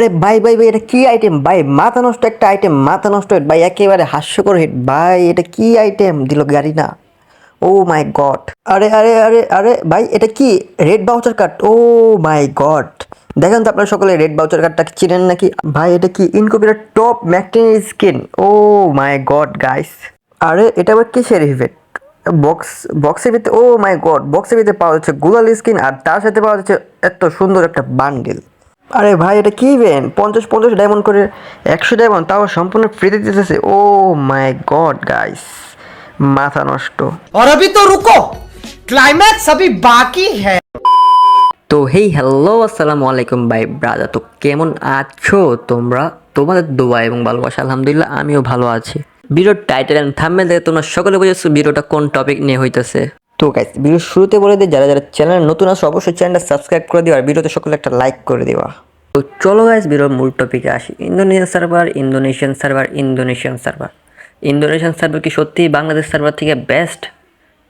আরে ভাই ভাই ভাই, এটা কি আইটেম ভাই, মাথা নষ্ট একটা আইটেম মাথা নষ্ট ভাই, একেবারে হাস্যকর হিট ভাই, এটা কি আইটেম দিল গাড়ি না ও মাই গড আরে আরে আরে আরে, ভাই, এটা কি? Red voucher card oh my god দেখেন তো আপনারা সকলে রেড বাউচার কার্ডটা চিনেন নাকি? ভাই, এটা কি ইনকোপিটার টপ ম্যাকটেন skin oh my god guys আরে, এটা আবার কিসের ইভেন্ট বক্স বক্সের ভিতরে ও মাই গড বক্সের ভিতরে পাওয়া যাচ্ছে গুলাল স্কিন আর তার সাথে পাওয়া যাচ্ছে এত সুন্দর একটা বান্ডিল আরে ভাই এটা কি ইভেন্ট পঞ্চাশ পঞ্চাশ ডায়মন্ড করে একশো ডায়মন্ড তাও সম্পূর্ণ ফ্রিতে দিতেছে ও মাই গড গাইস মাথা নষ্ট और अभी तो रुको क्लाइमैक्स अभी बाकी है তো হেই হ্যালো আসসালামু আলাইকুম ভাই ব্রাদার তো কেমন আছো তোমরা তোমাদের দোয়া এবং ভালোবাসা আলহামদুলিল্লাহ আমিও ভালো আছি ভিডিওর টাইটেল অ্যান্ড থাম্বনেল দেখে তোমরা সকলে বুঝেছো ভিডিওটা কোন টপিক নিয়ে হইতেছে তো গাইস ভিডিও শুরুতে বলে দিই, যারা যারা চ্যানেল নতুন আছে, অবশ্যই চ্যানেলটা সাবস্ক্রাইব করে দিও আর ভিডিওতে সকলে একটা লাইক করে দিবা তো চলো গাইস ভিডিওর মূল টপিকে আসি। Indonesian server Indonesian server Indonesian server Indonesian server কি সত্যি বাংলাদেশ সার্ভার থেকে বেস্ট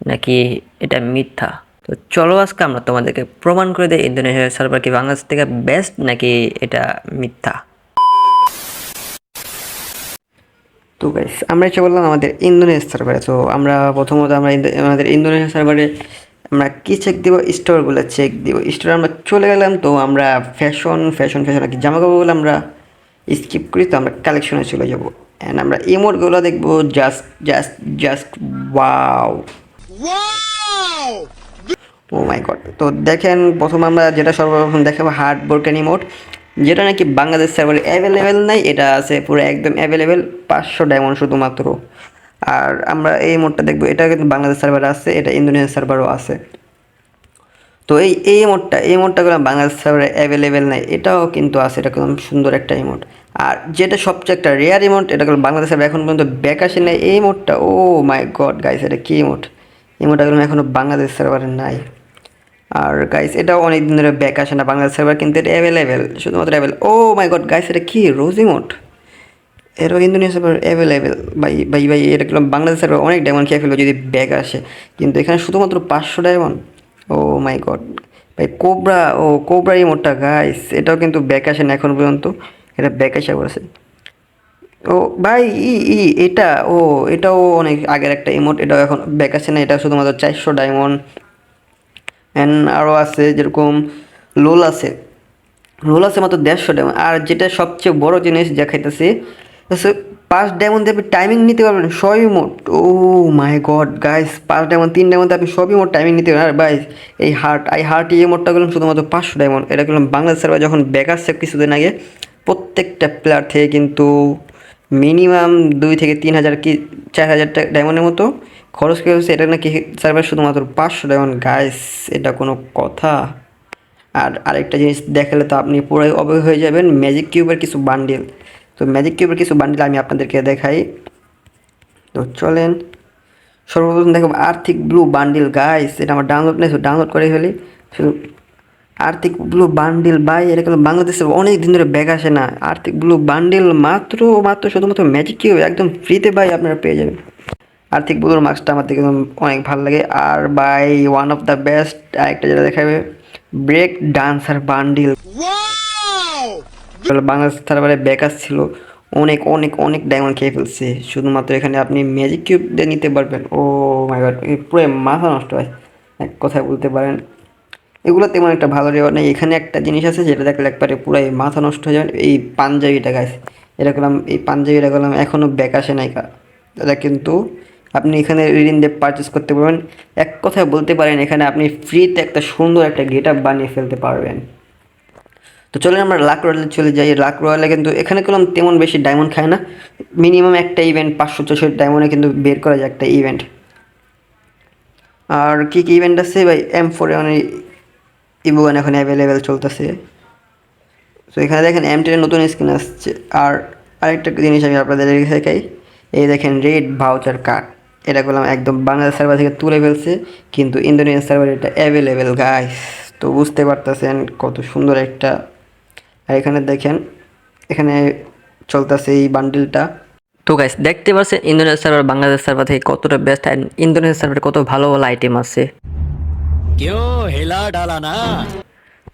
নাকি এটা মিথ্যা? তো চলো আজকে আমরা তোমাদেরকে প্রমাণ করে দিই ইন্দোনেশিয়ার সার্ভার কি বাংলাদেশ থেকে বেস্ট নাকি এটা মিথ্যা। তো গাইস আমরা এসে বললাম আমাদের ইন্দোনেশিয়া সার্ভারে তো আমরা প্রথমত আমরা আমাদের ইন্দোনেশিয়া সার্ভারে আমরা কি চেক দিব? স্টোরগুলো চেক দিব। স্টোরে আমরা চলে গেলাম তো আমরা ফ্যাশন ফ্যাশন ফ্যাশন আর কি জামা কাপড়গুলো আমরা স্কিপ করি তো আমরা কালেকশনে চলে যাব। অ্যান্ড আমরা ইমোটগুলো দেখব just just just wow oh my god তো দেখেন প্রথম আমরা যেটা সর্বপ্রথম দেখাবো হার্ড বোরকান ইমোট যেটা নাকি বাংলাদেশ সার্ভারে অ্যাভেলেবেল নাই, এটা আছে পুরো একদম অ্যাভেলেবেল পাঁচশো ডায়মন্ড শুধুমাত্র। আর আমরা এই মোডটা দেখব, এটা কিন্তু বাংলাদেশ সার্ভারে আছে, এটা ইন্দোনেশিয়া সার্ভারও আছে। তো এই এই মোডটা এই মোডটা করলাম বাংলাদেশ সার্ভারে অ্যাভেলেবেল নাই, এটাও কিন্তু আছে, এটা করলাম সুন্দর একটা ইমোট আর যেটা সবচেয়ে একটা রেয়ার ইমোট এটা করলাম বাংলাদেশ সার্ভার এখন পর্যন্ত ব্যাক আসে নাই, এই মোডটা ও মাই গড গাইস এটা কি ইমোট ইমোটটা করলাম এখনও বাংলাদেশ সার্ভারে নাই। আর গাইস এটাও অনেক দিন ধরে ব্যাক আসে না বাংলাদেশ সার্ভার কিন্তু এটা অ্যাভেলেবেল শুধুমাত্র avail oh my god guys এটা কি? রোজি মোট এরও ইন্দোনেশিয়া সার্ভার অ্যাভেলেবেল ভাই ভাই ভাই, এটা করলাম বাংলাদেশ সার্ভার অনেক ডায়মন্ড খেয়ে ফেলব যদি ব্যাক আসে। কিন্তু এখানে শুধুমাত্র পাঁচশো ডায়মন্ড ও মাই গড ভাই কোবরা ও কোবরা ইমোটটা গাইস এটাও কিন্তু ব্যাক আসে না এখন পর্যন্ত। এটা ব্যাক আসা করেছে ও, ভাই, ই ই, এটা, ও, এটাও অনেক আগের একটা ইমোট এটাও এখন ব্যাক আসে না। এটা শুধুমাত্র চারশো ডায়মন্ড অ্যান্ড আরও আছে যেরকম লোল আছে। রোল আছে মাত্র দেড়শো ডায়মন্ড আর যেটা সবচেয়ে বড় জিনিস দেখাইতেছে পাঁচ ডায়মন্ড আপনি টাইমিং নিতে পারবেন সবই মোট। ও মাই গড গাইস পাঁচ ডায়মন্ড তিন ডায়মন্ড আপনি সবই মোট টাইমিং নিতে পারবেন। আর ভাই, এই হার্ট এই হার্ট এই মোটটা করলাম শুধুমাত্র পাঁচশো ডায়মন্ড এটা করলাম বাংলাদেশ সার্ভার যখন ব্যাক আসছে কিছুদিন আগে, প্রত্যেকটা প্লেয়ার থেকে কিন্তু মিনিমাম দুই থেকে তিন হাজার কি, চার হাজার ডায়মন্ডের মতো খরচ করে হচ্ছে এটা নাকি সার্ভার শুধুমাত্র পাঁচশো ডায়মন্ড গাইস এটা কোনো কথা। আর আরেকটা জিনিস দেখালে তো আপনি পুরোই অবাক হয়ে যাবেন ম্যাজিক কিউবের কিছু বান্ডিল তো ম্যাজিক কিউবের কিছু বান্ডিল আমি আপনাদেরকে দেখাই। তো চলেন। সর্বপ্রথম দেখো আর্থিক ব্লু বান্ডিল গাইস এটা আমার ডাউনলোড নেই ডাউনলোড করে ফেলি। আর্থিক ব্লু বান্ডিল বাই এটা কিন্তু বাংলাদেশে অনেক দিন ধরে ব্যাগ আসে না। আর্থিক ব্লু বান্ডিল মাত্র মাত্র শুধুমাত্র ম্যাজিক কিউব একদম ফ্রিতে বাই আপনারা পেয়ে যাবেন। আর্থিক ব্লুর মার্কসটা আমার দেখে অনেক ভালো লাগে। আর by one of the best আরেকটা যেটা দেখাবে ব্রেক ডান্সার বান্ডিল বাংলাদেশ সার্ভারে ব্যাকাস ছিল অনেক অনেক অনেক ডায়মন্ড খেয়ে ফেলছে। শুধুমাত্র এখানে আপনি ম্যাজিক কিউব দিয়ে নিতে পারবেন। ও মাই গড পুরো মাথা নষ্ট হয়। এক কথায় বলতে পারেন। এগুলো তেমন একটা ভালো রেওয়ার নেই। এখানে একটা জিনিস আছে যেটা দেখলে একবারে পুরাই মাথা নষ্ট হয়ে যাবে। এই পাঞ্জাবিটা গাছ এটা করলাম এই পাঞ্জাবিটা করলাম এখনও ব্যাক আসে নাই কা। এটা কিন্তু আপনি এখানে রিডিং দিয়ে পারচেস করতে পারবেন। এক কথায় বলতে পারেন, এখানে আপনি ফ্রিতে একটা সুন্দর একটা গেট আপ বানিয়ে ফেলতে পারবেন। তো চলেন আমরা লাক রয়্যালে চলে যাই। লাক রয়্যালে কিন্তু এখানে করলাম তেমন বেশি ডায়মন্ড খায় না। মিনিমাম একটা ইভেন্ট পাঁচশো ছশো ডায়মন্ডে কিন্তু বের করা যায় একটা ইভেন্ট আর কী কী ইভেন্ট আছে ভাই? এম ফোরে অনেক ইবুগান এখন অ্যাভেলেবেল চলতেছে। তো এখানে দেখেন এম টেনের নতুন স্কিন আসছে। আর আরেকটা জিনিস আমি আপনাদের দেখাই। এই দেখেন রেড ভাউচার কার্ড এটা করলাম একদম বাংলাদেশ সার্ভার থেকে তুলে ফেলছে কিন্তু ইন্দোনেশিয়ান সার্ভার এটা অ্যাভেলেবেল গাইস তো বুঝতে পারতেছেন কত সুন্দর একটা। আর এখানে দেখেন এখানে চলতেছে এই বান্ডিলটা তো গাইস দেখতে পাচ্ছেন ইন্দোনেশিয়ান সার্ভার বাংলাদেশ সার্ভার থেকে কতটা বেস্ট অ্যান্ড ইন্দোনেশিয়ান সার্ভারে কত ভালো ভালো আইটেম আছে।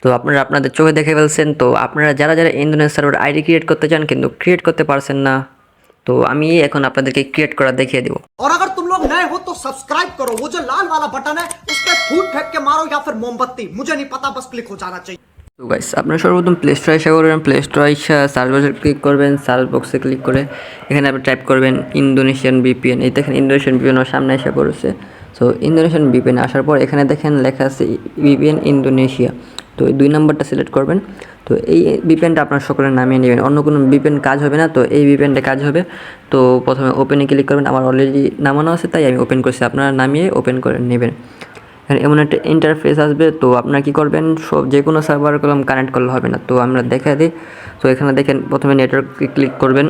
তো আপনারা আপনাদের চোখে দেখে ফেলছেন তো আপনারা যারা যারা ইন্দোনেশিয়ান সার্ভার আইডি ক্রিয়েট করতে চান কিন্তু ক্রিয়েট করতে পারছেন না। তো আমি এখন আপনাদেরকে ক্রিয়েট করা দেখিয়ে দেবো और अगर तुम लोग नए हो तो सब्सक्राइब करो वो जो लाल वाला बटन है उस पर फूट फेंक के मारो या फिर मोमबत्ती मुझे नहीं पता बस क्लिक हो जाना चाहिए তো গাইস আপনারা সর্বপ্রথম প্লে স্টোরে এসে করবেন প্লে স্টোরে এসে সার্চ বক্সে ক্লিক করবেন সার্চ বক্সে ক্লিক করে এখানে আপনি টাইপ করবেন ইন্দোনেশিয়ান বিপিএন এই দেখেন ইন্দোনেশিয়ান বিপিএন সামনে এসে পড়েছে সো ইন্দোনেশিয়ান বিপিএন আসার পর এখানে দেখেন লেখা আছে বিপিএন ইন্দোনেশিয়া তো এই দুই নাম্বারটা সিলেক্ট করবেন। তো এই বিপিএনটা আপনার সকলের নামিয়ে নেবেন। অন্য কোনো বিপিএন কাজ হবে না, তো এই বিপিএনটা কাজ হবে। তো প্রথমে ওপেনে ক্লিক করবেন। আমার অলরেডি নামানো আছে, তাই আমি ওপেন করছি। আপনারা নামিয়ে ওপেন করে নেবেন। এখানে এমন একটা ইন্টারফেস আসবে, তো আপনারা কী করবেন? সব যে কোনো সার্ভার কলম কানেক্ট করলে হবে না। তো আমরা দেখা দিই। তো এখানে দেখেন, প্রথমে নেটওয়ার্ক ক্লিক করবেন।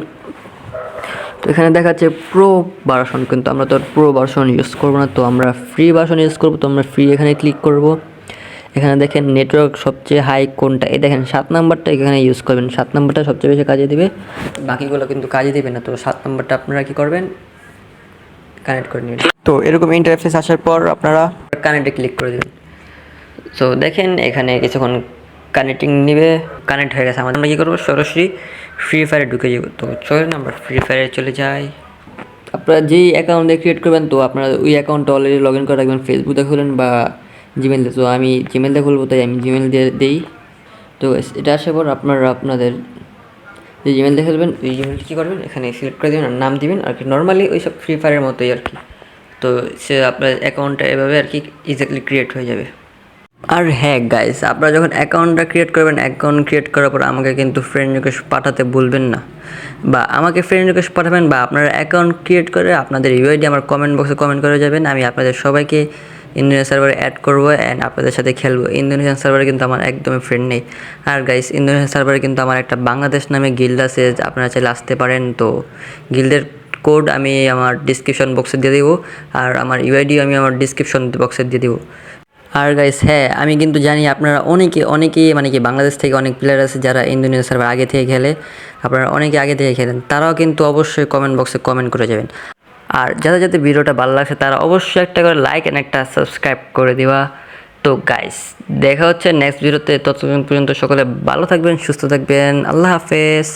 তো এখানে দেখাচ্ছে প্রো ভার্সন কিন্তু আমরা তো প্রো ভার্সন ইউজ করব না। তো আমরা ফ্রি ভার্সন ইউজ করব। তো আমরা ফ্রি এখানে ক্লিক করব। এখানে দেখেন নেটওয়ার্ক সবচেয়ে হাই কোনটা? এই দেখেন, সাত নাম্বারটা এখানে ইউজ করবেন। সাত নাম্বারটা সবচেয়ে বেশি কাজে দিবে। বাকিগুলো কিন্তু কাজে দিবে না। তো সাত নাম্বারটা আপনারা কী করবেন? কানেক্ট করে নেবেন। তো এরকম ইন্টারফেস আসার পর আপনারা কানেক্টে ক্লিক করে দেবেন। সো দেখেন, এখানে কিছুক্ষণ কানেক্টিং নেবে। কানেক্ট হয়ে গেছে। আমাদের আমরা কী করব? সরাসরি ফ্রি ফায়ারে ঢুকে যাব। তো চলেন আমরা ফ্রি ফায়ারে চলে যাই। আপনারা যেই অ্যাকাউন্টে ক্রিয়েট করবেন, তো আপনারা ওই অ্যাকাউন্টটা অলরেডি লগ ইন করে রাখবেন। ফেসবুকে খুলেন বা জিমেল দিয়ে তো আমি জিমেল দিয়ে খুলবো, তাই আমি জিমেল দিয়ে দিই। তো এটা আসার পর আপনারা আপনাদের যে জিমেল দিয়ে খেলবেন ওই জিমেলটা কী করবেন? এখানে সিলেক্ট করে দেবেন আর নাম দিবেন। আর কি নর্মালি ওই সব ফ্রি ফায়ারের মতোই আর কি। তো সে আপনার অ্যাকাউন্টটা এভাবে আর কি ইজিলি ক্রিয়েট হয়ে যাবে। আর হ্যাঁ গাইস আপনারা যখন অ্যাকাউন্টটা ক্রিয়েট করবেন অ্যাকাউন্ট ক্রিয়েট করার পর আমাকে কিন্তু ফ্রেন্ড রিকোয়েস্ট পাঠাতে ভুলবেন না। বা আমাকে ফ্রেন্ড রিকোয়েস্ট পাঠাবেন বা আপনারা অ্যাকাউন্ট ক্রিয়েট করে আপনাদের ইউআইডি আমার কমেন্ট বক্সে কমেন্ট করে যাবেন। আমি আপনাদের সবাইকে ইন্দোনেশিয়ান সার্ভারে অ্যাড করব অ্যান্ড আপনাদের সাথে খেলব। ইন্দোনেশিয়ান সার্ভারে কিন্তু আমার একদমই ফ্রেন্ড নেই। আর গাইস ইন্দোনেশিয়ান সার্ভারে কিন্তু আমার একটা বাংলাদেশ নামে গিল্ড আছে, আপনারা চাইলে আসতে পারেন। তো গিল্ডের কোড আমি আমার ডিসক্রিপশন বক্সে দিয়ে দেবো, আর আমার ইউআইডি আমি আমার ডিসক্রিপশন বক্সে দিয়ে দেবো। আর গাইস হ্যাঁ আমি কিন্তু জানি আপনারা অনেকে অনেকেই মানে কি বাংলাদেশ থেকে অনেক প্লেয়ার আছে যারা ইন্দোনেশিয়া সার্ভার আগে থেকে খেলে। আপনারা অনেকে আগে থেকে খেলেন, তারাও কিন্তু অবশ্যই কমেন্ট বক্সে কমেন্ট করে যাবেন। আর যাদের যাদের ভিডিওটা ভালো লাগছে, তারা অবশ্যই একটা করে লাইক অ্যান্ড একটা সাবস্ক্রাইব করে দেওয়া তো গাইস দেখা হচ্ছে নেক্সট ভিডিওতে ততক্ষণ পর্যন্ত সকলে ভালো থাকবেন, সুস্থ থাকবেন। আল্লাহ হাফেজ।